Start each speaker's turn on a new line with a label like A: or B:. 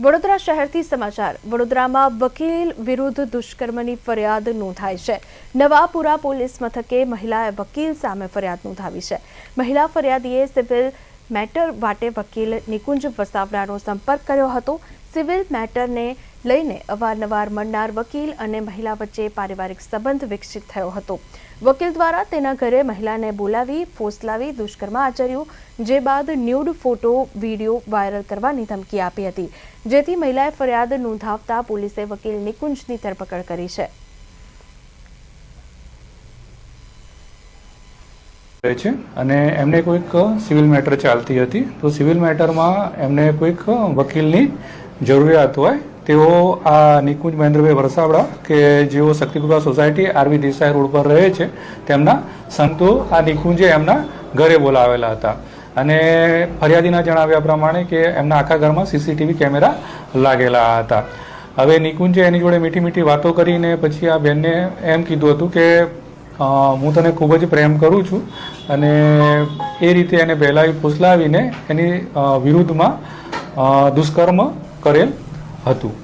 A: વડોદરા શહેરથી સમાચાર. વડોદરામાં વકીલ વિરુદ્ધ દુષ્કર્મની ફરિયાદ નોંધાઈ છે. નવાપુરા પોલીસ મથકે મહિલાએ વકીલ સામે ફરિયાદ નોંધાવી છે. મહિલા ફરિયાદીએ સિવિલ મેટર માટે વકીલ નિકુંજ વસાવડાનો સંપર્ક કર્યો હતો. સિવિલ મેટરને લઈને અવારનવાર મળનાર વકીલ અને મહિલા વચ્ચે પારિવારિક સંબંધ વિકસિત થયો હતો. વકીલ દ્વારા તેના ઘરે મહિલાને બોલાવી, ફોસલાવી દુષ્કર્મ આચર્યું, જે બાદ ન્યૂડ ફોટો, વીડિયો વાયરલ કરવાની ધમકી આપી હતી. જેથી મહિલાએ ફરિયાદ નોંધાવતા પોલીસે વકીલ નિકુંજની ધરપકડ કરી છે.
B: છે. અને એમને કોઈક સિવિલ મેટર ચાલતી હતી. તો સિવિલ મેટરમાં એમને કોઈક વકીલની જરૂરિયાત હોય તેઓ આ નિકુંજ મહેન્દ્રભાઈ વરસાવડા કે જેઓ Shaktikrupa society RV Desai road પર રહે છે, તેમના સંતો આ નિકુંજે એમના ઘરે બોલાવેલા હતા. અને ફરિયાદીના જણાવ્યા પ્રમાણે કે એમના આખા ઘરમાં સીસીટીવી કેમેરા લાગેલા હતા. હવે નિકુંજે એની જોડે મીઠી મીઠી વાતો કરીને પછી આ બેનને એમ કીધું હતું કે હું તને ખૂબ જ પ્રેમ કરું છું અને એ રીતે એને બહેલાવી ફૂસલાવીને એની વિરુદ્ધમાં દુષ્કર્મ કરેલ હતું